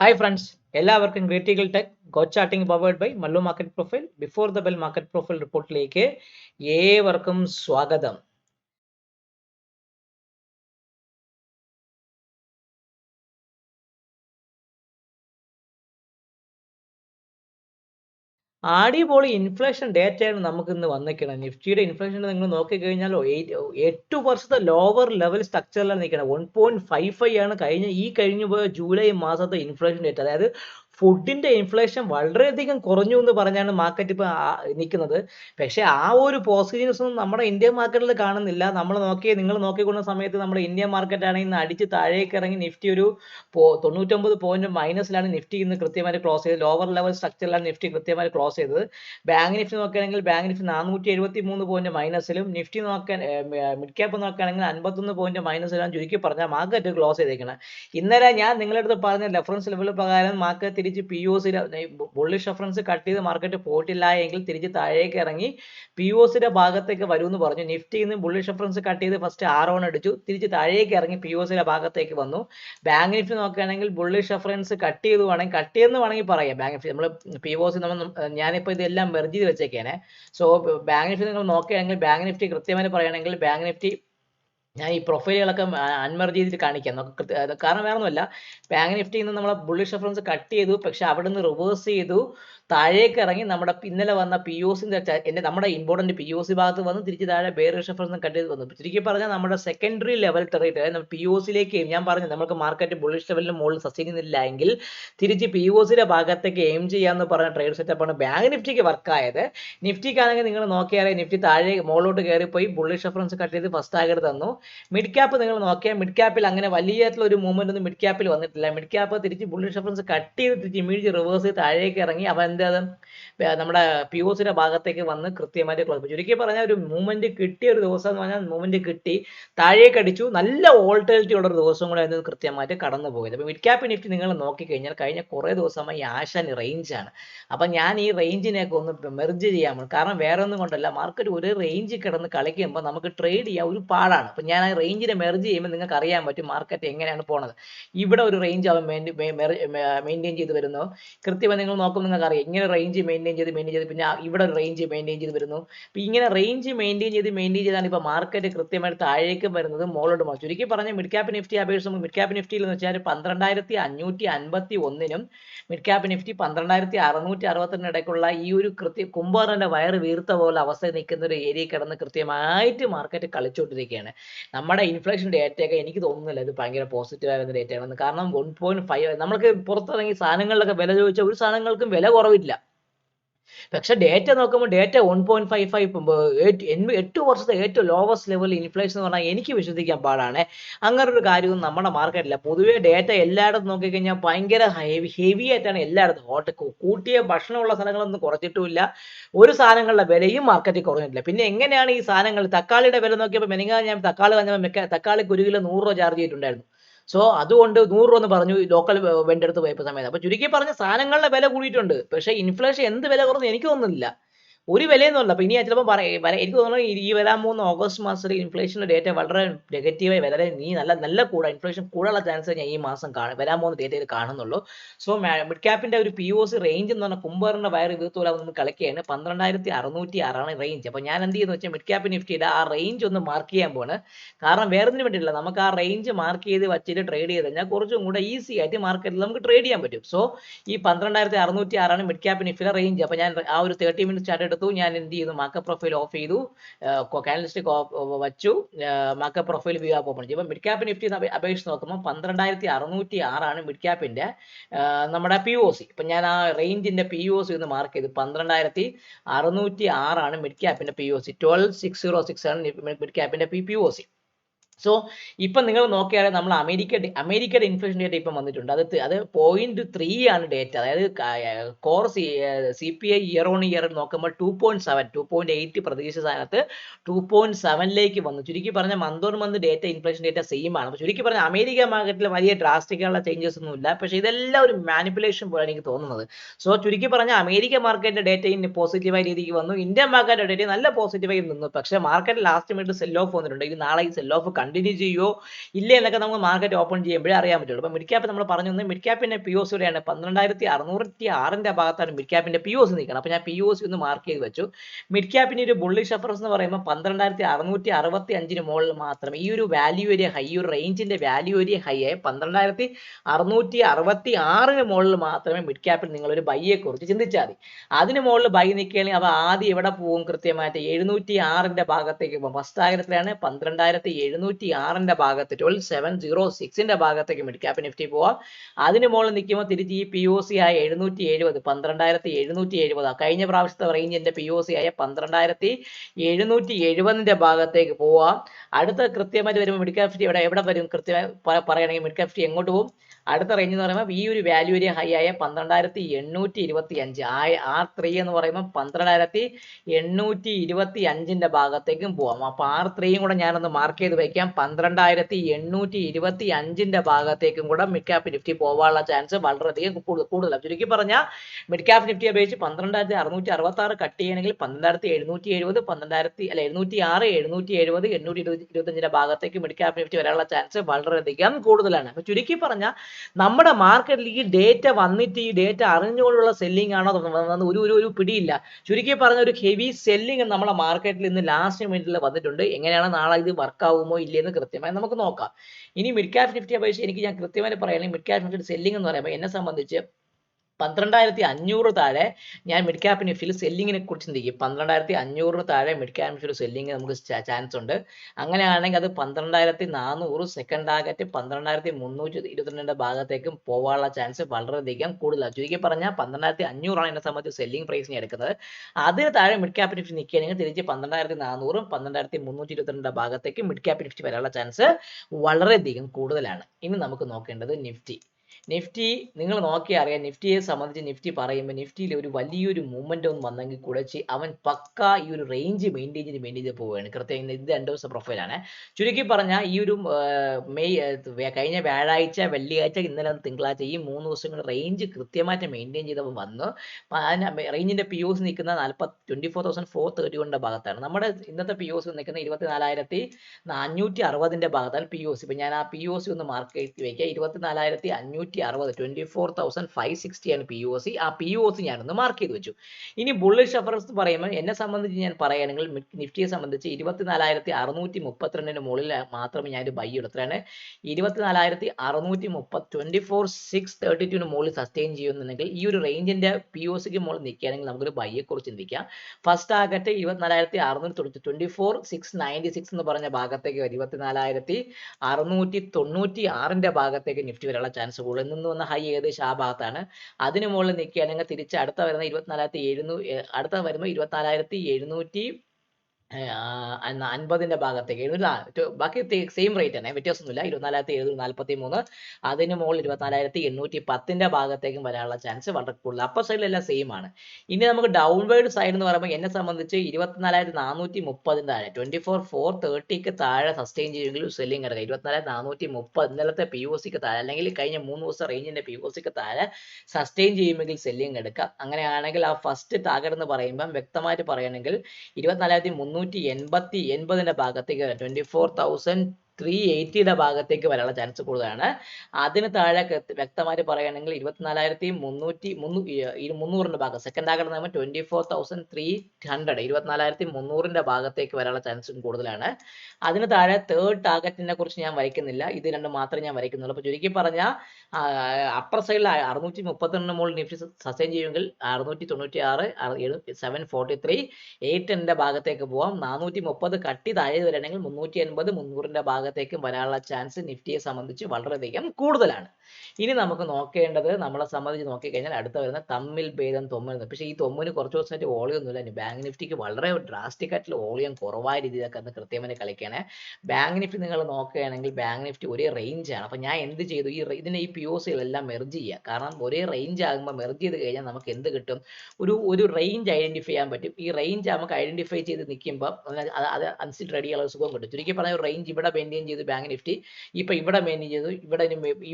Hi friends എല്ലാവർക്കും critical tech go charting powered by Mallu market profile before the bell market profile റിപ്പോർട്ടിലേക്ക് ഏവർക്കും സ്വാഗതം. അടിപൊളി inflation ഡേറ്റയാണ് നമുക്ക് ഇന്ന് വന്നിരിക്കുന്നത് നിഫ്റ്റിയുടെ ഇൻഫ്ലേഷൻ നിങ്ങൾ നോക്കിക്കഴിഞ്ഞാൽ എട്ട് വർഷത്തെ ലോവർ ലെവൽ സ്ട്രക്ചറിലാണ് നിൽക്കുന്നത് വൺ പോയിന്റ് ഫൈവ് ഫൈവ് ആണ് കഴിഞ്ഞ ഈ കഴിഞ്ഞു പോയ ജൂലൈ മാസത്തെ ഇൻഫ്ലേഷൻ ഡേറ്റ അതായത് ഫുഡിന്റെ ഇൻഫ്ലേഷൻ വളരെയധികം കുറഞ്ഞു എന്ന് പറഞ്ഞാണ് മാർക്കറ്റ് ഇപ്പോൾ നിൽക്കുന്നത് പക്ഷേ ആ ഒരു പോസിറ്റീവ്സ് ഒന്നും നമ്മുടെ ഇന്ത്യൻ മാർക്കറ്റിൽ കാണുന്നില്ല. നമ്മൾ നോക്കി നിങ്ങൾ നോക്കിക്കൊണ്ട സമയത്ത് നമ്മുടെ ഇന്ത്യൻ മാർക്കറ്റ് ആണെങ്കിൽ ഇന്ന് അടിച്ച് താഴേക്ക് ഇറങ്ങി നിഫ്റ്റി ഒരു തൊണ്ണൂറ്റൊമ്പത് പോയിന്റ് മൈനസിലാണ് നിഫ്റ്റി ഇന്ന് കൃത്യമായിട്ട് ക്ലോസ് ചെയ്തത്. ലോവർ ലെവൽ സ്ട്രക്ചറിലാണ് നിഫ്റ്റി കൃത്യമായി ക്ലോസ് ചെയ്തത്. ബാങ്ക് നിഫ്റ്റി നോക്കുകയാണെങ്കിൽ ബാങ്ക് നിഫ്റ്റി നാനൂറ്റി എഴുപത്തി മൂന്ന് പോയിന്റ് മൈനസിലും നിഫ്റ്റി നോക്കാൻ മിഡ് ക്യാപ്പ് നോക്കുകയാണെങ്കിൽ അൻപത്തൊന്ന് പോയിന്റ് മൈനസിലാണ് ചുരുക്കി പറഞ്ഞാൽ മാർക്കറ്റ് ക്ലോസ് ചെയ്തേക്കുന്നത് ഇന്നലെ ഞാൻ നിങ്ങളുടെ അടുത്ത് പറഞ്ഞ റെഫറൻസ് ലെവൽ പ്രകാരം മാർക്കറ്റ് തിരിച്ച് P O C bullish reference cut ചെയ്ത് മാർക്കറ്റ് പോയിട്ടില്ല എങ്കിൽ തിരിച്ച് താഴേക്ക് ഇറങ്ങി പി ഒ സിയുടെ ഭാഗത്തേക്ക് വരുമെന്ന് പറഞ്ഞു. നിഫ്റ്റി നിന്ന് ബുള്ളിഷ് റെഫറൻസ് കട്ട് ചെയ്ത് ഫസ്റ്റ് ആർ ഓൺ അടിച്ചു. തിരിച്ച് താഴേക്ക് ഇറങ്ങി പി ഒ സിയുടെ ഭാഗത്തേക്ക് വന്നു. ബാങ്ക് നിഫ്റ്റി നോക്കുകയാണെങ്കിൽ ബുള്ളിഷ് റെഫറൻസ് കട്ട് ചെയ്ത് വേണമെങ്കിൽ കട്ട് ചെയ്തെന്ന് വേണമെങ്കിൽ പറയാം. ബാങ്ക് നിഫ്റ്റി നമ്മൾ പി ഒ സി നമ്മൾ ഞാനിപ്പോൾ ഇതെല്ലാം മെർജ് ചെയ്ത് വെച്ചേക്കാണ് സോ ബാങ്ക് നിഫ്റ്റി നിങ്ങൾ നോക്കുകയാണെങ്കിൽ ബാങ്ക് നിഫ്റ്റി കൃത്യമായി പറയുകയാണെങ്കിൽ ബാങ്ക് നിഫ്റ്റി ഞാൻ ഈ പ്രൊഫൈലുകളൊക്കെ അൺമെർജ് ചെയ്തിട്ട് കാണിക്കാം. കാരണം വേറെ ഒന്നുമല്ല ബാങ്ക് നിഫ്റ്റിയിൽ നിന്ന് നമ്മൾ ബുള്ളിഷ് റെഫറൻസ് കട്ട് ചെയ്തു. പക്ഷെ അവിടെ നിന്ന് റിവേഴ്സ് ചെയ്തു. താഴേക്ക് ഇറങ്ങി നമ്മുടെ ഇന്നലെ വന്ന പി ഒ സിന്റെ എന്റെ നമ്മുടെ ഇമ്പോർട്ടന്റ് പി ഒ സി ഭാഗത്ത് വന്ന് തിരിച്ച് താഴെ ബേറിഷ് റെഫറൻസ് കട്ട് ചെയ്ത് വന്നു. ചുരുക്കി പറഞ്ഞാൽ നമ്മുടെ സെക്കൻഡറി ലെവൽ ടെറേറ്റ് അതായത് പി ഒ സിയിലേക്ക് ഞാൻ പറഞ്ഞു നമുക്ക് മാർക്കറ്റ് ബുള്ളിഷ് ലെവലിന് മുകളിൽ ചെയ്യുന്നില്ല എങ്കിൽ തിരിച്ച് പി ഒ സിയുടെ ഭാഗത്തേക്ക് എയിം ചെയ്യാന്ന് പറഞ്ഞ ട്രേഡ് സെറ്റപ്പാണ് ബാങ്ക് നിഫ്റ്റിക്ക് വർക്ക് ആയത്. നിഫ്റ്റിക്കാണെങ്കിൽ നിങ്ങൾ നോക്കിയാൽ നിഫ്റ്റി താഴെ മുകളിലോട്ട് പോയി ബുള്ളിഷ് റെഫറൻസ് കട്ട് ചെയ്ത് ഫസ്റ്റ് ടാർഗറ്റ് തന്നു. മിഡ് ക്യാപ്പ് നിങ്ങൾ നോക്കിയാൽ മിഡ് ക്യാപ്പിൽ അങ്ങനെ വലിയതായിട്ടുള്ള ഒരു മൂവ്മെന്റ് ഒന്നും മിഡ് ക്യാപ്പിൽ വന്നിട്ടില്ല. മിഡ് ക്യാപ്പ് തിരിച്ച് ബുള്ളിഷ് റെഫറൻസ് കട്ട് ചെയ്ത് തിരിച്ച് ഇമീഡിയറ്റ് റിവേഴ്സ് താഴേക്ക് ഇറങ്ങി അവൻ എന്താ നമ്മുടെ പി ഒ സിയുടെ ഭാഗത്തേക്ക് വന്ന് കൃത്യമായിട്ട് ക്ലോസ് ചുരുക്കി പറഞ്ഞാൽ ഒരു മൂവ്മെന്റ് കിട്ടിയ ഒരു ദിവസം എന്ന് പറഞ്ഞാൽ മൂവ്മെന്റ് കിട്ടി താഴേക്ക് അടിച്ചു നല്ല വോൾട്ടിലിറ്റി ഉള്ള ഒരു ദിവസം കൂടെ ആയിരുന്നു കൃത്യമായിട്ട് കടന്നു പോയത്. അപ്പോൾ മിഡ് ക്യാപ്പ് നിഫ്റ്റി നിങ്ങൾ നോക്കിക്കഴിഞ്ഞാൽ കഴിഞ്ഞ കുറേ ദിവസമായി ആശാൻ റേഞ്ചാണ് അപ്പം ഞാൻ ഈ റേഞ്ചിനെയൊക്കെ ഒന്ന് മെർജ് ചെയ്യാൻ കാരണം വേറെ ഒന്നും കൊണ്ടല്ല മാർക്കറ്റ് ഒരു റേഞ്ച് കിടന്ന് കളിക്കുമ്പോൾ നമുക്ക് ട്രേഡ് ചെയ്യാൻ ഒരു പാടാണ്. അപ്പം ഞാൻ ആ റേഞ്ചിനെ മെർജ് ചെയ്യുമ്പോൾ നിങ്ങൾക്ക് അറിയാൻ പറ്റും മാർക്കറ്റ് എങ്ങനെയാണ് പോണത്. ഇവിടെ ഒരു റേഞ്ച് അവൻ മെയിന്റെയിൻ ചെയ്ത് വരുന്നു. കൃത്യമായി നിങ്ങൾ നോക്കുമ്പോൾ നിങ്ങൾക്ക് അറിയാം. ഇങ്ങനെ റേഞ്ച് മെയിന്റെയിൻ ചെയ്ത് മെയിന്റെയിൻ ചെയ്ത് പിന്നെ ഇവിടെ റേഞ്ച് മെയിന്റെയിൻ ചെയ്ത് വരുന്നു. അപ്പോൾ ഇങ്ങനെ റേഞ്ച് മെയിന്റെയിൻ ചെയ്ത് മെയിന്റെയിൻ ചെയ്താണ് ഇപ്പോൾ മാർക്കറ്റ് കൃത്യമായിട്ട് താഴേക്ക് വരുന്നത് മോളോട് പോകും ചുരുക്കി പറഞ്ഞാൽ മിഡ് ക്യാപ്പ് നിഫ്റ്റി അപേക്ഷിച്ച് മിഡ് ക്യാപ്പ് നിഫ്റ്റിയിൽ എന്ന് വെച്ചാൽ പന്ത്രണ്ടായിരത്തി അഞ്ഞൂറ്റി അൻപത്തി ഒന്നിനും മിഡ് ക്യാപ്പ് നിഫ്റ്റി പന്ത്രണ്ടായിരത്തി അറുന്നൂറ്റി അറുപത്തിരണ്ട് ഇടയ്ക്കുള്ള ഈ ഒരു കൃത്യ കുംഭാറിന്റെ വയറ് വീർത്ത പോലെ അവസ്ഥ നിൽക്കുന്ന ഒരു ഏരിയ കിടന്ന് കൃത്യമായിട്ട് മാർക്കറ്റ് കളിച്ചുകൊണ്ടിരിക്കുകയാണ് നമ്മുടെ ഇൻഫ്ലേഷൻ ഡേറ്റയൊക്കെ എനിക്ക് തോന്നുന്നില്ല ഇത് ഭയങ്കര പോസിറ്റീവ് ആയിരുന്ന ഡേറ്റയാണെന്ന് കാരണം വൺ പോയിന്റ് ഫൈവ് നമ്മൾക്ക് പുറത്തിറങ്ങി സാധനങ്ങളിലൊക്കെ വില ചോദിച്ചാൽ ഒരു സാധനങ്ങൾക്കും വില കുറവില്ല പക്ഷെ ഡേറ്റ നോക്കുമ്പോൾ data one point five five എട്ട് വർഷത്തെ ഏറ്റവും ലോവസ്റ്റ് ലെവൽ ഇൻഫ്ലേഷൻ എന്ന് പറഞ്ഞാൽ എനിക്ക് വിശ്വസിക്കാൻ പാടാണ്. അങ്ങനെ ഒരു കാര്യവും നമ്മുടെ മാർക്കറ്റില്ല പൊതുവെ ഡേറ്റ എല്ലായിടത്തും നോക്കിക്കഴിഞ്ഞാൽ ഭയങ്കര ഹെവി ഹെവി ആയിട്ടാണ് എല്ലായിടത്തും. ഹോട്ട് കൂട്ടിയ ഭക്ഷണമുള്ള സ്ഥലങ്ങളൊന്നും കുറച്ചിട്ടുമില്ല. ഒരു സാധനങ്ങളുടെ വിലയും മാർക്കറ്റിൽ കുറഞ്ഞിട്ടില്ല. പിന്നെ എങ്ങനെയാണ് ഈ സാധനങ്ങൾ? തക്കാളിയുടെ വില നോക്കിയപ്പോൾ മെനിങ്ങാൻ ഞാൻ തക്കാളി വാങ്ങിയപ്പോൾ തക്കാളിക്ക് ഒരു കിലോ നൂറ് രൂപ ചാർജ് ചെയ്തിട്ടുണ്ടായിരുന്നു. സോ അതുകൊണ്ട് നൂറ് രൂപ എന്ന് പറഞ്ഞു ലോക്കൽ വെന്റെ അടുത്ത് പോയപ്പോൾ സമയത്ത്. അപ്പോൾ ചുരുക്കി പറഞ്ഞ സാധനങ്ങളുടെ വില കൂടിയിട്ടുണ്ട്. പക്ഷേ ഇൻഫ്ലേഷൻ എന്ത് വില കുറഞ്ഞു എനിക്ക് തോന്നുന്നില്ല. ഒരു വിലയൊന്നുമല്ല അപ്പോൾ ഇനി ചിലപ്പോൾ പറയും എനിക്ക് തോന്നുന്നു ഈ വരാൻ പോകുന്ന ഓഗസ്റ്റ് മാസത്തിൽ ഇൻഫ്ലേഷന്റെ ഡേറ്റ വളരെ നെഗറ്റീവായി വളരെ നീ നല്ല നല്ല കൂടാ ഇൻഫ്ലേഷൻ കൂടാനുള്ള ചാൻസ് ഞാൻ ഈ മാസം കാണും വരാൻ പോകുന്ന ഡേറ്റയിൽ കാണുന്നുള്ളൂ. സോ മിഡ് ക്യാപ്പിന്റെ ഒരു പി ഒ സി റേഞ്ച് എന്ന് പറഞ്ഞാൽ കുംബറിന്റെ വയർ വീർത്തോല നമ്മൾ കളിക്കുകയാണ് പന്ത്രണ്ടായിരത്തി അറുന്നൂറ്റി ആറാണ് റേഞ്ച് അപ്പോൾ ഞാൻ എന്ത് ചെയ്യുന്നു വെച്ചാൽ മിഡ് ക്യാപ്പ് നിഫ്റ്റിയുടെ ആ റേഞ്ച് ഒന്ന് മാർക്ക് ചെയ്യാൻ പോണ് കാരണം വേറെ ഒന്നിനും വേണ്ടിയില്ല നമുക്ക് ആ റേഞ്ച് മാർക്ക് ചെയ്ത് വച്ചിട്ട് ട്രേഡ് ചെയ്ത് കഴിഞ്ഞാൽ കുറച്ചും കൂടെ ഈസി ആയിട്ട് മാർക്കറ്റിൽ നമുക്ക് ട്രേഡ് ചെയ്യാൻ പറ്റും. സോ ഈ പന്ത്രണ്ടായിരത്തി അറുന്നൂറ്റി ആറാണ് മിഡ് ക്യാപ്പ് നിഫ്റ്റിയുടെ റേഞ്ച് അപ്പോൾ ഞാൻ ആ ഒരു തേർട്ടി മിനിറ്റ് ചാർട്ട് എടുത്തു. ഞാൻ എന്ത് ചെയ്തു? മാക്ക പ്രൊഫൈൽ ഓഫ് ചെയ്തു. കാനലിസ്റ്റിക് വച്ചു. മാക്ക പ്രൊഫൈൽ വ്യൂ ആപ്പ് ഓപ്പൺ ചെയ്തു. ഇപ്പം മിഡ് ക്യാപ്പ് നിഫ്റ്റി അപേക്ഷിച്ച് നോക്കുമ്പോൾ പന്ത്രണ്ടായിരത്തി അറുന്നൂറ്റി ആറാണ് മിഡ് ക്യാപ്പിന്റെ നമ്മുടെ പി ഒ സി ഇപ്പം ഞാൻ ആ റേഞ്ചിന്റെ പി ഒ സി ഒന്ന് മാർക്ക് ചെയ്തു. പന്ത്രണ്ടായിരത്തി അറുന്നൂറ്റി ആറാണ് mid ക്യാപ്പിന്റെ P O C twelve six zero six ആണ് mid ക്യാപ്പിന്റെ P P O C so ഇപ്പം നിങ്ങൾ നോക്കിയാൽ നമ്മൾ അമേരിക്ക അമേരിക്കയുടെ ഇൻഫ്ലേഷൻ ഡേറ്റ ഇപ്പം വന്നിട്ടുണ്ട്. അത് അത് പോയിന്റ് ത്രീ ആണ് ഡേറ്റ അതായത് core C C P I year on year നോക്കുമ്പോൾ two point seven two point eight പ്രതീക്ഷ സ്ഥാനത്ത് ടു പോയിന്റ് സെവനിലേക്ക് വന്നു. ചുരുക്കി പറഞ്ഞാൽ month on month data inflation data same ആണ്. അപ്പോൾ ചുരുക്കി പറഞ്ഞാൽ അമേരിക്ക മാർക്കറ്റിൽ വലിയ ഡ്രാസ്റ്റിക്കുള്ള ചേഞ്ചസ് ഒന്നും ഇല്ല. പക്ഷേ ഇതെല്ലാം ഒരു മാനിപ്പുലേഷൻ പോലെ എനിക്ക് തോന്നുന്നത്. സോ ചുരുക്കി പറഞ്ഞാൽ അമേരിക്ക മാർക്കറ്റിന്റെ ഡേറ്റ ഇന്ന് പോസിറ്റീവായ രീതിക്ക് വന്നു. ഇന്ത്യൻ മാർക്കറ്റിന്റെ ഡേറ്റ നല്ല പോസിറ്റീവായി നിന്നു. പക്ഷേ market last minute sell off വന്നിട്ടുണ്ട്. ഇത് നാളെ ഈ സെൽ ഓഫ് കണ്ടിന്യൂ ചെയ്യുമോ ഇല്ലേ എന്നൊക്കെ നമുക്ക് മാർക്കറ്റ് ഓപ്പൺ ചെയ്യുമ്പോഴേ അറിയാൻ പറ്റുള്ളൂ. അപ്പോൾ മിഡ് ക്യാപ്പ് നമ്മൾ പറഞ്ഞു തന്നെ. മിഡ് ക്യാപ്പിന്റെ പി ഒ സി വരെയാണ് പന്ത്രണ്ടായിരത്തി അറുന്നൂറ്റി ആറിന്റെ ഭാഗത്താണ് മിഡ് ക്യാപ്പിന്റെ പി ഒ സി നിൽക്കുന്നത്. അപ്പോൾ ഞാൻ പി ഒ സി ഒന്ന് മാർക്ക് ചെയ്ത് വെച്ചു. മിഡ് ക്യാപ്പിന്റെ ഒരു ബുള്ളിഷ് റഫറൻസ് എന്ന് പറയുമ്പോൾ പന്ത്രണ്ടായിരത്തി അറുന്നൂറ്റി അറുപത്തി അഞ്ചിന് മുകളിൽ മാത്രം ഈ ഒരു വാല്യൂ ഏരിയ ഹൈ ഒരു റേഞ്ചിന്റെ വാല്യൂ ഏരിയ ഹൈ ആയി പന്ത്രണ്ടായിരത്തി അറുന്നൂറ്റി അറുപത്തി ആറിന് മുകളിൽ മാത്രമേ മിഡ് ക്യാപ്പിൽ നിങ്ങളൊരു ബൈയെ കുറിച്ച് ചിന്തിച്ചാൽ മതി. അതിന് മുകളിൽ ബൈ നിൽക്കുകയാണെങ്കിൽ അപ്പോൾ ആദ്യം എവിടെ പോകും? കൃത്യമായിട്ട് എഴുന്നൂറ്റി ആറിന്റെ ഭാഗത്തേക്ക് പോകും. ഫസ്റ്റ് ആയിരത്തിലാണ് പന്ത്രണ്ടായിരത്തി എഴുന്നൂറ്റി ആറിന്റെ ഭാഗത്ത് ട്വൽവ് സെവൻ സീറോ സിക്സിന്റെ ഭാഗത്തേക്ക് മിഡ് ക്യാപ്പ് നിഫ്റ്റി പോവാം. അതിന് മുകളിൽ നിൽക്കുമ്പോൾ തിരിച്ച് ഈ പി ഒ സി ആയ എഴുന്നൂറ്റി എഴുപത് പന്ത്രണ്ടായിരത്തി എഴുന്നൂറ്റി എഴുപത് കഴിഞ്ഞ പ്രാവശ്യത്തെ റേഞ്ചിന്റെ പി ഒ സി ആയ പന്ത്രണ്ടായിരത്തി എഴുന്നൂറ്റി എഴുപതിന്റെ ഭാഗത്തേക്ക് പോവാം. അടുത്ത കൃത്യമായിട്ട് വരുമ്പോൾ മിഡ് ക്യാപ് നിഫ്റ്റി എവിടെ വരും? കൃത്യമായി പറയുകയാണെങ്കിൽ മിഡ് ക്യാപ് എങ്ങോട്ട് പോകും അടുത്ത റേഞ്ച് എന്ന് പറയുമ്പോൾ ഈ ഒരു വാല്യൂ ഏരിയ ഹൈ ആയ പന്ത്രണ്ടായിരത്തി എണ്ണൂറ്റി ഇരുപത്തി അഞ്ച് ആയ ആർ ത്രീ എന്ന് പറയുമ്പോൾ പന്ത്രണ്ടായിരത്തി എണ്ണൂറ്റി ഇരുപത്തി അഞ്ചിന്റെ ഭാഗത്തേക്കും പോവാം. അപ്പൊ ആർ ത്രീയും കൂടെ ഞാനൊന്ന് മാർക്ക് ചെയ്ത് വെക്കാം. പന്ത്രണ്ടായിരത്തി എണ്ണൂറ്റി ഇരുപത്തി അഞ്ചിന്റെ ഭാഗത്തേക്കും കൂടെ മിഡ് ക്യാപ് നിഫ്റ്റി പോകാനുള്ള ചാൻസ് വളരെയധികം കൂടുതലാണ് ചുരുക്കി പറഞ്ഞാൽ മിഡ് ക്യാപ് നിഫ്റ്റി അപേക്ഷിച്ച് പന്ത്രണ്ടായിരത്തി അറുന്നൂറ്റി അറുപത്തി ആറ് കട്ട് ചെയ്യണമെങ്കിൽ പന്ത്രണ്ടായിരത്തി എഴുന്നൂറ്റി എഴുപത് പന്ത്രണ്ടായിരത്തി അല്ല എഴുന്നൂറ്റി ആറ് എഴുന്നൂറ്റി എഴുപത് എണ്ണൂറ്റി ഇരുപത്തി ഇരുപത്തഞ്ചിന്റെ ഭാഗത്തേക്ക് മിഡ് ക്യാപ് നിഫ്റ്റി വരാനുള്ള ചാൻസ് വളരെയധികം കൂടുതലാണ്. അപ്പോൾ ചുരുക്കി പറഞ്ഞാൽ നമ്മുടെ മാർക്കറ്റിൽ ഈ ഡേറ്റ വന്നിട്ട് ഈ ഡേറ്റ അറിഞ്ഞുകൊണ്ടുള്ള സെല്ലിംഗ് ആണോ വന്നത് ഒരു ഒരു പിടിയില്ല. ചുരുക്കി പറഞ്ഞ ഒരു ഹെവി സെല്ലിംഗ് നമ്മുടെ മാർക്കറ്റിൽ ഇന്ന് ലാസ്റ്റ് മിനിറ്റിൽ വന്നിട്ടുണ്ട്. എങ്ങനെയാണ് നാളെ ഇത് വർക്ക് ആവുമോ ഇല്ലയെന്ന് കൃത്യമായി നമുക്ക് നോക്കാം. ഇനി മിഡ് ക്യാപ് നിഫ്റ്റി അപേക്ഷിച്ച് എനിക്ക് ഞാൻ കൃത്യമായി പറയുകയാണെങ്കിൽ മിഡ് ക്യാപ് നിഫ്റ്റി സെല്ലിംഗ് എന്ന് പറയുമ്പോൾ എന്നെ സംബന്ധിച്ച് പന്ത്രണ്ടായിരത്തി അഞ്ഞൂറ് താഴെ ഞാൻ മിഡ് ക്യാപ് ഫിൽ സെല്ലിങ്ങിനെ കുറിച്ച് ചിന്തിക്കും. പന്ത്രണ്ടായിരത്തി അഞ്ഞൂറിന് താഴെ മിഡ് ക്യാപ് നിഫ്റ്റിയിൽ സെല്ലിങ് നമുക്ക് ചാൻസ് ഉണ്ട്. അങ്ങനെയാണെങ്കിൽ അത് പന്ത്രണ്ടായിരത്തി നാനൂറ് സെക്കൻഡ് ടാർഗറ്റ് പന്ത്രണ്ടായിരത്തി മുന്നൂറ്റി ഇരുപത്തിരണ്ടിന്റെ ഭാഗത്തേക്കും പോകാനുള്ള ചാൻസ് വളരെയധികം കൂടുതലാണ് ചുരുക്കി പറഞ്ഞാൽ പന്ത്രണ്ടായിരത്തി അഞ്ഞൂറാണ് എന്നെ സംബന്ധിച്ച് സെല്ലിംഗ് പ്രൈസിന് എടുക്കുന്നത്. അതിന് താഴെ മിഡ് ക്യാപ് നിഫ്റ്റി നിൽക്കുകയാണെങ്കിൽ തിരിച്ച് പന്ത്രണ്ടായിരത്തി നാനൂറും പന്ത്രണ്ടായിരത്തി മുന്നൂറ്റി ഇരുപത്തിരണ്ടിന്റെ ഭാഗത്തേക്ക് മിഡ് ക്യാപ് നിഫ്റ്റി വരാനുള്ള ചാൻസ് വളരെയധികം കൂടുതലാണ്. ഇനി നമുക്ക് നോക്കേണ്ടത് നിഫ്റ്റി നിഫ്റ്റി നിങ്ങൾ നോക്കിയാൽ അറിയാം നിഫ്റ്റിയെ സംബന്ധിച്ച് നിഫ്റ്റി പറയുമ്പോൾ നിഫ്റ്റിയിൽ ഒരു വലിയൊരു മൂവ്മെന്റ് ഒന്നും വന്നെങ്കിൽ കുഴച്ച് അവൻ പക്ക ഈ ഒരു റേഞ്ച് മെയിന്റെയിൻ ചെയ്ത് മെയിന്റെയിൻ ചെയ്ത് പോവുകയാണ്. കൃത്യം ഇത് രണ്ട് ദിവസം പ്രൊഫൈലാണ് ചുരുക്കി പറഞ്ഞാൽ ഈ ഒരു മെയ് കഴിഞ്ഞ വ്യാഴാഴ്ച വെള്ളിയാഴ്ച ഇന്നലെ തിങ്കളാഴ്ച ഈ മൂന്ന് ദിവസങ്ങൾ റേഞ്ച് കൃത്യമായിട്ട് മെയിന്റെയിൻ ചെയ്തപ്പോൾ വന്നു. റേഞ്ചിന്റെ പി ഒസ് നിൽക്കുന്ന നാൽപ്പത്തി twenty four thousand four thirty വണ്ണിന്റെ ഭാഗത്താണ്. നമ്മുടെ ഇന്നത്തെ പി ഒസ് നിൽക്കുന്ന ഇരുപത്തിനാലായിരത്തി അഞ്ഞൂറ്റി അറുപതിന്റെ ഭാഗത്താണ് പി ഇപ്പൊ ഞാൻ ആ പി ഒ സി ഒന്ന് മാർക്ക് ചെയ്ത് വയ്ക്കുക ഇരുപത്തിനാലായിരത്തി അഞ്ഞൂറ്റി അറുപത് twenty four thousand five sixty ആണ് പി ഒ സി ആ പി ഒ സി ഞാനൊന്ന് മാർക്ക് ചെയ്ത് വെച്ചു. ഇനി ബുള്ളിഷ് റഫറൻസ് പറയുമ്പോൾ എന്നെ സംബന്ധിച്ച് ഞാൻ പറയുകയാണെങ്കിൽ നിഫ്റ്റിയെ സംബന്ധിച്ച് ഇരുപത്തിനാലായിരത്തി അറുന്നൂറ്റി മുപ്പത്തിരണ്ടിന് മുകളിൽ മാത്രമേ ഞാൻ ഒരു ബൈ എടുത്തതാണ് ഇരുപത്തിനാലായിരത്തി അറുന്നൂറ്റി മുപ്പത്തി ട്വന്റി ഫോർ സിക്സ് തേർട്ടി ടുവിന് മുകളിൽ സസ്റ്റെയിൻ ചെയ്യുന്നുണ്ടെങ്കിൽ ഈ ഒരു റേഞ്ചിന്റെ പി ഒ സിക്ക് മുകളിൽ നിൽക്കുകയാണെങ്കിൽ നമുക്കൊരു ബൈയെ കുറിച്ച് ചിന്തിക്കാം. ഫസ്റ്റ് ആകട്ടെ ഇരുപത്തിനാലായിരത്തി അറുന്നൂറ്റി തൊണ്ണൂറ്റി twenty four six ninety six എന്ന് പറഞ്ഞ ഭാഗത്തേക്ക് ഇരുപത്തിനാലായിരത്തി അറുന്നൂറ്റി തൊണ്ണൂറ്റി ആറിന്റെ ഭാഗത്തേക്ക് നിഫ്റ്റി വരാനുള്ള ചാൻസ് കൂടുതൽ നിന്ന് വന്ന ഹൈ ഏകദേശം ആ ഭാഗത്താണ്. അതിനു മുകളിൽ നിൽക്കുകയാണെങ്കിൽ തിരിച്ച് അടുത്ത വരുന്ന ഇരുപത്തിനാലായിരത്തി എഴുന്നൂ അടുത്ത വരുമ്പോൾ ഇരുപത്തിനാലായിരത്തി എഴുന്നൂറ്റി അൻപതിന്റെ ഭാഗത്തേക്ക് എഴുന്നൂറ്റി ബാക്കി സെയിം റേറ്റ് തന്നെ. വ്യത്യാസമൊന്നുമില്ല. ഇരുപത്തിനാലായിരത്തി എഴുന്നൂറ്റി നാൽപ്പത്തി മൂന്ന് അതിന് മുകളിൽ ഇരുപത്തിനാലായിരത്തി എണ്ണൂറ്റി പത്തിന്റെ ഭാഗത്തേക്കും വരാനുള്ള ചാൻസ് വളരെ കൂടുതൽ. അപ്പർ സൈഡിലെല്ലാം സെയിം ആണ്. ഇനി നമുക്ക് ഡൗൺ ഡൗൺവേർഡ് സൈഡ് എന്ന് പറയുമ്പോൾ എന്നെ സംബന്ധിച്ച് ഇരുപത്തിനാലായിരത്തി നാനൂറ്റി മുപ്പതിന് താഴെ. ട്വന്റി ഫോർ ഫോർ തേർട്ടിക്ക് താഴെ സസ്റ്റെയിൻ ചെയ്യുമെങ്കിൽ സെല്ലിംഗ് എടുക്കുക ഇരുപത്തിനാലായിരത്തി നാനൂറ്റി മുപ്പത് ഇന്നലത്തെ പി ഒ സിക്ക് താഴെ. അല്ലെങ്കിൽ കഴിഞ്ഞ മൂന്ന് ദിവസം റേഞ്ചിന്റെ പി ഒ സിക്ക് താഴെ സസ്റ്റെയിൻ ചെയ്യുമെങ്കിൽ സെല്ലിംഗ് എടുക്കാം. അങ്ങനെയാണെങ്കിൽ ആ ഫസ്റ്റ് ടാർഗറ്റ് എന്ന് പറയുമ്പോൾ വ്യക്തമായിട്ട് പറയുകയാണെങ്കിൽ ഇരുപത്തിനാലായിരത്തി മുന്നൂറ്റി എൺപത്തി എൺപതിന്റെ ഭാഗത്തേക്ക് ട്വന്റി ഫോർ തൗസൻഡ് ത്രീ എയ്റ്റിയുടെ ഭാഗത്തേക്ക് വരാനുള്ള ചാൻസ് കൂടുതലാണ്. അതിന് താഴെ വ്യക്തമായിട്ട് പറയുകയാണെങ്കിൽ ഇരുപത്തിനാലായിരത്തി മുന്നൂറ്റി മുന്നൂറിന്റെ ഭാഗം. സെക്കൻഡ് ആകുന്ന നമ്മൾ twenty four thousand three hundred ഇരുപത്തിനാലായിരത്തി മുന്നൂറിന്റെ ഭാഗത്തേക്ക് വരാനുള്ള ചാൻസും കൂടുതലാണ്. അതിന് താഴെ തേർഡ് ടാർഗറ്റിനെ കുറിച്ച് ഞാൻ വരയ്ക്കുന്നില്ല. ഇത് രണ്ട് മാത്രമേ ഞാൻ വരയ്ക്കുന്നുള്ളൂ. അപ്പോൾ ചുരുക്കി പറഞ്ഞാൽ അപ്പർ സൈഡിൽ അറുന്നൂറ്റി മുപ്പത്തിരണ്ട് മുകളിൽ നിഫ്റ്റി സസ്റ്റെയിൻ ചെയ്യുമെങ്കിൽ അറുന്നൂറ്റി തൊണ്ണൂറ്റി ആറ് സെവൻ ഫോർട്ടി ത്രീ എയ്റ്റ് ഭാഗത്തേക്ക് പോവാം. നാനൂറ്റി മുപ്പത് കട്ടി താഴെ വരണമെങ്കിൽ മുന്നൂറ്റി എൺപത് മുന്നൂറിന്റെ ഭാഗത്തേക്കും വരാനുള്ള ചാൻസ് നിഫ്റ്റിയെ സംബന്ധിച്ച് വളരെയധികം കൂടുതലാണ്. ഇനി നമുക്ക് നോക്കേണ്ടത് നമ്മളെ സംബന്ധിച്ച് നോക്കിക്കഴിഞ്ഞാൽ അടുത്ത വരുന്ന തമ്മിൽ ഭേദം തൊമ്മൽ പക്ഷേ ഈ തൊമ്മിന് കുറച്ച് ദിവസമായിട്ട് വോളിയം ഒന്നുമില്ല. ബാങ്ക് നിഫ്റ്റിക്ക് വളരെ ഡ്രാസ്റ്റിക് ആയിട്ടുള്ള വോളിയം കുറവായ രീതിയിലൊക്കെ അന്ന് കൃത്യമായി കളിക്കണേ ബാങ്ക് നിഫ്റ്റി നിങ്ങൾ നോക്കുകയാണെങ്കിൽ ബാങ്ക് നിഫ്റ്റി ഒരേ റേഞ്ച് ആണ്. അപ്പോൾ ഞാൻ എന്ത് ചെയ്തു? ഈ ഇതിനെ ഈ പി ഒ സികളെല്ലാം മെർജ് ചെയ്യുക. കാരണം ഒരേ റേഞ്ച് ആകുമ്പോൾ മെർജ് ചെയ്ത് കഴിഞ്ഞാൽ നമുക്ക് എന്ത് കിട്ടും? ഒരു ഒരു റേഞ്ച് ഐഡന്റിഫൈ ചെയ്യാൻ പറ്റും. ഈ റേഞ്ച് നമുക്ക് ഐഡന്റിഫൈ ചെയ്ത് നിൽക്കുമ്പോൾ അത് അത് അനുസരിച്ച് സുഖം കിട്ടും. ചുരുക്കി പറഞ്ഞ റേഞ്ച് ഇവിടെ മെയിന്റെയിൻ മെയിന്റെയിൻ ചെയ്ത് ബാങ്ക് നിഫ്റ്റി ഇപ്പൊ ഇവിടെ മെയിന്റെയിൻ ചെയ്തു ഇവിടെ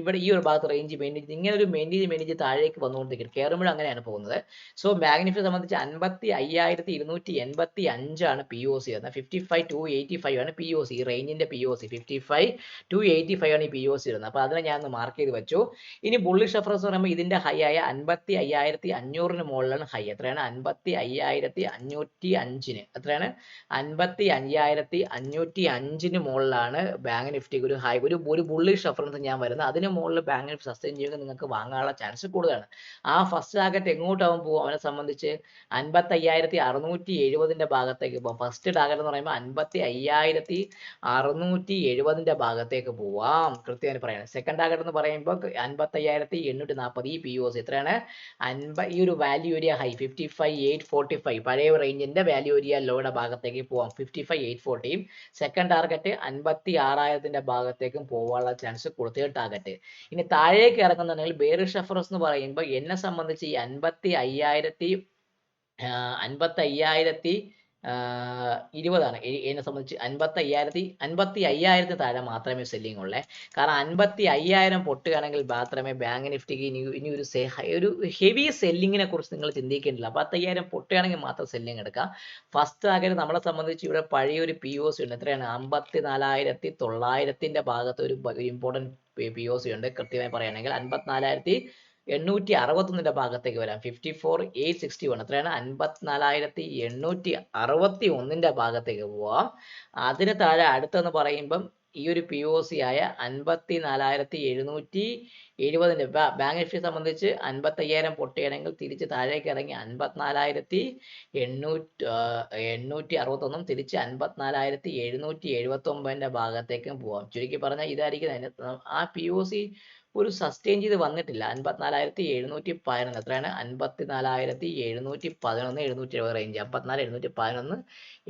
ഇവിടെ ഈ ഒരു ഭാഗത്ത് റേഞ്ച് മെയിന്റെയിൻ ചെയ്ത് ഇങ്ങനെ ഒരു മെയിന്റെയിൻ മെയിന്റെയിൻ ചെയ്ത് താഴേക്ക് വന്നുകൊണ്ടിരിക്കും കയറുമ്പോഴും അങ്ങനെയാണ് പോകുന്നത്. സോ ബാങ്ക് നിഫ്റ്റി സംബന്ധിച്ച് അൻപത്തി അയ്യായിരത്തി ഇരുന്നൂറ്റി എൺപത്തി അഞ്ചാണ് പി ഒ സി വരുന്നത്. Fifty five two eighty five ആണ് പി ഒ സി ഈ റേഞ്ചിന്റെ P O C fifty five two eighty five ആണ് ഈ പി ഒ സി വരുന്നത്. അപ്പോൾ അതിനെ ഞാൻ ഒന്ന് മാർക്ക് ചെയ്ത് വെച്ചു. ഇനി ബുള്ളിഷ് റെഫറൻസ് പറയുമ്പോൾ ഇതിന്റെ ഹൈ ആയ അൻപത്തി അയ്യായിരത്തി അഞ്ഞൂറിന് മുകളിലാണ് ഹൈ എത്രയാണ്? അൻപത്തി അയ്യായിരത്തി അഞ്ഞൂറ്റി അഞ്ചിന്. എത്രയാണ്? അൻപത്തി അയ്യായിരത്തി അഞ്ഞൂറ്റി അഞ്ചിന് മുകളിലാണ് ബാങ്ക് നിഫ്റ്റിക്ക് ഒരു ഹൈ ഒരു ഒരു ബുള്ളിഷ് റെഫറൻസ് ഞാൻ വരുന്നത് അതിന് മുകളിൽ ബാങ്ക് നിഫ്റ്റി സസ്റ്റെയിൻ ചെയ്യുമ്പോൾ നിങ്ങൾക്ക് വാങ്ങാനുള്ള ചാൻസ് കൂടുതലാണ്. ആ ഫസ്റ്റ് ടാർഗറ്റ് എങ്ങോട്ടാവും പോകും അവനെ സംബന്ധിച്ച് അൻപത്തി അയ്യായിരത്തി അറുന്നൂറ്റി എഴുപതിന്റെ ഭാഗത്തേക്ക് പോകും ഫസ്റ്റ് ടാർഗറ്റ് എന്ന് പറയുമ്പോൾ അൻപത്തി അയ്യായിരത്തി അറുന്നൂറ്റി എഴുപതിന്റെ ഭാഗത്തേക്ക് പോവാം. കൃത്യമായി പറയണം. സെക്കൻഡ് ടാർഗറ്റ് എന്ന് പറയുമ്പോൾ അൻപത്തി അയ്യായിരത്തി എണ്ണൂറ്റി നാൽപ്പത്. ഈ പി ഒ സി എത്രയാണ്? അൻപ ഈ ഒരു value area high fifty five eight forty five പഴയ റേഞ്ചിന്റെ വാല്യൂ ഏരിയ ലോയുടെ ഭാഗത്തേക്ക് പോവാം. ഫിഫ്റ്റി ഫൈവ് എയ്റ്റ് ഫോർട്ടിയും സെക്കൻഡ് ടാർഗറ്റ് അൻപത്തി ആറായിരത്തിന്റെ ഭാഗത്തേക്കും പോകാനുള്ള ചാൻസ് കൊടുത്തിട്ടാകട്ടെ. ഇനി താഴേക്ക് ഇറങ്ങുന്നുണ്ടെങ്കിൽ ബേറിഷ് ഷഫറസ് എന്ന് പറയുമ്പോൾ എന്നെ സംബന്ധിച്ച് ഈ അൻപത്തി അയ്യായിരത്തി അൻപത്തി അയ്യായിരത്തി ഇരുപതാണ്. എന്നെ സംബന്ധിച്ച് അൻപത്തി അയ്യായിരത്തി അൻപത്തി അയ്യായിരത്തിന് താഴെ മാത്രമേ സെല്ലിംഗ് ഉള്ളേ. കാരണം അൻപത്തി അയ്യായിരം പൊട്ടുകയാണെങ്കിൽ മാത്രമേ ബാങ്ക് നിഫ്റ്റിക്ക് ഇനി ഇനി ഒരു ഒരു ഹെവി സെല്ലിങ്ങിനെ കുറിച്ച് നിങ്ങൾ ചിന്തിക്കേണ്ടില്ല. അമ്പത്തയ്യായിരം പൊട്ടുകയാണെങ്കിൽ മാത്രം സെല്ലിംഗ് എടുക്കാം. ഫസ്റ്റ് ടാർഗറ്റ് നമ്മളെ സംബന്ധിച്ച് ഇവിടെ പഴയ ഒരു പി ഒ സി ഉണ്ട്. എത്രയാണ്? അമ്പത്തി നാലായിരത്തി തൊള്ളായിരത്തിന്റെ ഭാഗത്ത് ഒരു ഇമ്പോർട്ടന്റ് പി ഒ സി ഉണ്ട്. കൃത്യമായി പറയുകയാണെങ്കിൽ അൻപത്തിനാലായിരത്തി എണ്ണൂറ്റി അറുപത്തൊന്നിന്റെ ഭാഗത്തേക്ക് വരാം. Fifty four eight sixty one എത്രയാണ്? അൻപത്തിനാലായിരത്തി എണ്ണൂറ്റി അറുപത്തി ഒന്നിന്റെ ഭാഗത്തേക്ക് പോവാം. അതിന് താഴെ അടുത്തെന്ന് പറയുമ്പം ഈ ഒരു പി ഒ സി ആയ അൻപത്തി നാലായിരത്തി എഴുന്നൂറ്റി എഴുപതിന്റെ ബാങ്ക് നിഫ്റ്റി സംബന്ധിച്ച് അൻപത്തയ്യായിരം പൊട്ടുകയാണെങ്കിൽ തിരിച്ച് താഴേക്ക് ഇറങ്ങി അൻപത്തിനാലായിരത്തി എണ്ണൂറ്റി എണ്ണൂറ്റി അറുപത്തൊന്നും തിരിച്ച് അൻപത്തിനാലായിരത്തി എഴുന്നൂറ്റി എഴുപത്തി ഒമ്പതിന്റെ ഭാഗത്തേക്കും പോവാം. ചുരുക്കി പറഞ്ഞാൽ ഇതായിരിക്കും ആ പി ഒ സി ഒരു സസ്റ്റെയിൻ ചെയ്ത് വന്നിട്ടില്ല. അൻപത്തിനാലായിരത്തി എഴുന്നൂറ്റി പതിനൊന്ന്. എത്രയാണ്? അൻപത്തിനാലായിരത്തി എഴുന്നൂറ്റി പതിനൊന്ന് എഴുന്നൂറ്റി എഴുപത് റേഞ്ച് അമ്പത്തിനാല് എഴുന്നൂറ്റി പതിനൊന്ന്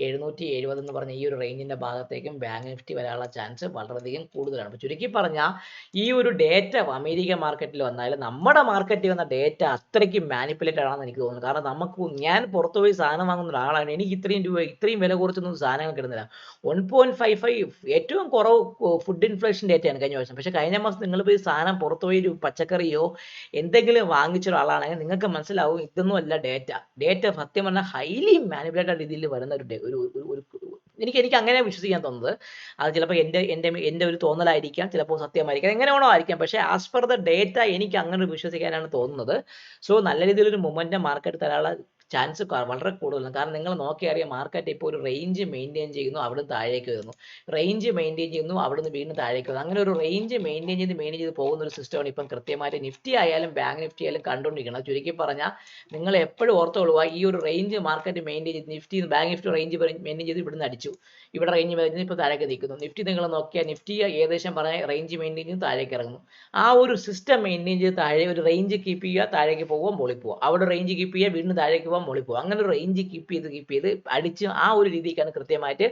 എഴുന്നൂറ്റി എഴുപത് എന്ന് പറഞ്ഞ ഈ ഒരു റേഞ്ചിന്റെ ഭാഗത്തേക്കും ബാങ്ക് നിഫ്റ്റി വരാനുള്ള ചാൻസ് വളരെയധികം കൂടുതലാണ്. അപ്പോൾ ചുരുക്കി പറഞ്ഞാൽ ഈ ഒരു ഡേറ്റ അമേരിക്ക മാർക്കറ്റിൽ വന്നാൽ നമ്മുടെ മാർക്കറ്റിൽ വന്ന ഡേറ്റ അത്രയ്ക്ക് മാനിപ്പുലേറ്റ് ആണെന്ന് എനിക്ക് തോന്നുന്നു. കാരണം നമുക്ക് ഞാൻ പുറത്തുപോയി സാധനം വാങ്ങുന്ന ഒരാളാണ്. എനിക്ക് ഇത്രയും രൂപ ഇത്രയും വില കുറച്ചൊന്നും സാധനങ്ങൾ കിട്ടുന്നില്ല. വൺ പോയിന്റ് ഫൈവ് ഫൈവ് ഏറ്റവും കുറവ് ഫുഡ് ഇൻഫ്ലേഷൻ ഡേറ്റയാണ് കഴിഞ്ഞ വർഷം പക്ഷേ കഴിഞ്ഞ മാസം നിങ്ങൾ പോയി സാധനം പുറത്തുപോയി ഒരു പച്ചക്കറിയോ എന്തെങ്കിലും വാങ്ങിച്ച ഒരാളാണെങ്കിൽ നിങ്ങൾക്ക് മനസ്സിലാവും ഇതൊന്നും അല്ല ഡേറ്റ ഡേറ്റ സത്യം പറഞ്ഞാൽ ഹൈലി മാനിപ്പുലേറ്റഡ് രീതിയിൽ വരുന്ന ഒരു ഒരു ഒരു- ഒരു എനിക്ക് എനിക്ക് അങ്ങനെ വിശ്വസിക്കാൻ തോന്നുന്നത്. അത് ചിലപ്പോൾ എന്റെ എന്റെ എന്റെ ഒരു തോന്നലായിരിക്കാം ചിലപ്പോൾ സത്യമായിരിക്കാം എങ്ങനെ വേണോ ആയിരിക്കാം. പക്ഷേ ആസ് പെർ ദ ഡേറ്റ എനിക്ക് അങ്ങനെ വിശ്വസിക്കാനാണ് തോന്നുന്നത്. സോ നല്ല രീതിയിലൊരു മൊമെന്റ് മാർക്കറ്റ് തരാനുള്ള ചാൻസ് വളരെ കൂടുതലാണ്. കാരണം നിങ്ങൾ നോക്കി അറിയാം മാർക്കറ്റ് ഇപ്പോൾ ഒരു റേഞ്ച് മെയിന്റെയിൻ ചെയ്യുന്നു അവിടെ താഴേക്ക് വരുന്നു. റേഞ്ച് മെയിന്റെയിൻ ചെയ്യുന്നു അവിടുന്ന് വീണ്ടും താഴേക്ക് വരുന്നു. അങ്ങനെ ഒരു റേഞ്ച് മെയിന്റെയിൻ ചെയ്ത് മെയിന്റെയിൻ ചെയ്ത് പോകുന്ന ഒരു സിസ്റ്റമാണ് ഇപ്പം കൃത്യമായിട്ട് നിഫ്റ്റി ആയാലും ബാങ്ക് നിഫ്റ്റി ആയാലും കണ്ടുകൊണ്ടിരിക്കുന്നത്. ചുരുക്കി പറഞ്ഞാൽ നിങ്ങൾ എപ്പോഴും ഓർത്തോളുക ഈ ഒരു റേഞ്ച് മാർക്കറ്റ് മെയിന്റെയിൻ ചെയ്ത് Nifty bank Nifty range maintain ചെയ്ത് ഇവിടുന്ന് അടിച്ചു. ഇവിടെ റേഞ്ച് മെയിന്റെയിൻ ഇപ്പോൾ താഴേക്ക് നിൽക്കുന്നു. നിഫ്റ്റി നിങ്ങൾ നോക്കിയാൽ നിഫ്റ്റി ഏകദേശം പറഞ്ഞ റേഞ്ച് മെയിന്റെയിൻ ചെയ്ത് താഴേക്ക് ഇറങ്ങുന്നു. ആ ഒരു സിസ്റ്റം മെയിന്റെയിൻ ചെയ്ത് താഴെ ഒരു റേഞ്ച് കീപ്പ് ചെയ്യുക താഴേക്ക് പോകുക പൊളിപ്പോവുക പോവുക. അവിടെ റേഞ്ച് കീപ്പ് ചെയ്യുക വീണ്ടും താഴേക്ക് പോകാൻ മുകളിൽ അങ്ങനെ റേഞ്ച് കീപ്പ് ചെയ്ത് കീപ്പ് ചെയ്ത് അടിച്ച് ആ ഒരു രീതിക്കാണ് കൃത്യമായിട്ട്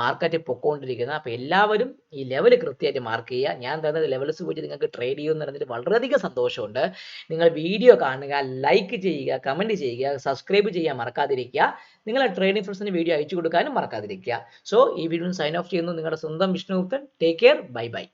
മാർക്കറ്റ് പൊക്കോണ്ടിരിക്കുന്നത്. അപ്പോൾ എല്ലാവരും ഈ ലെവൽ കൃത്യമായിട്ട് മാർക്ക് ചെയ്യുക. ഞാൻ തന്നത് ലെവൽസ് പോയിട്ട് നിങ്ങൾക്ക് ട്രേഡ് ചെയ്യുമെന്ന് പറഞ്ഞിട്ട് വളരെയധികം സന്തോഷമുണ്ട്. നിങ്ങൾ വീഡിയോ കാണുക ലൈക്ക് ചെയ്യുക കമന്റ് ചെയ്യുക സബ്സ്ക്രൈബ് ചെയ്യാൻ മറക്കാതിരിക്കുക. നിങ്ങളെ ട്രേഡിംഗ് ഫ്രണ്ട്സിന് വീഡിയോ അയച്ചു കൊടുക്കാനും മറക്കാതിരിക്കുക. സോ ഈ വീഡിയോ സൈൻ ഓഫ് ചെയ്യുന്നു. നിങ്ങളുടെ സ്വന്തം Vishnuguptan. Take care bye bye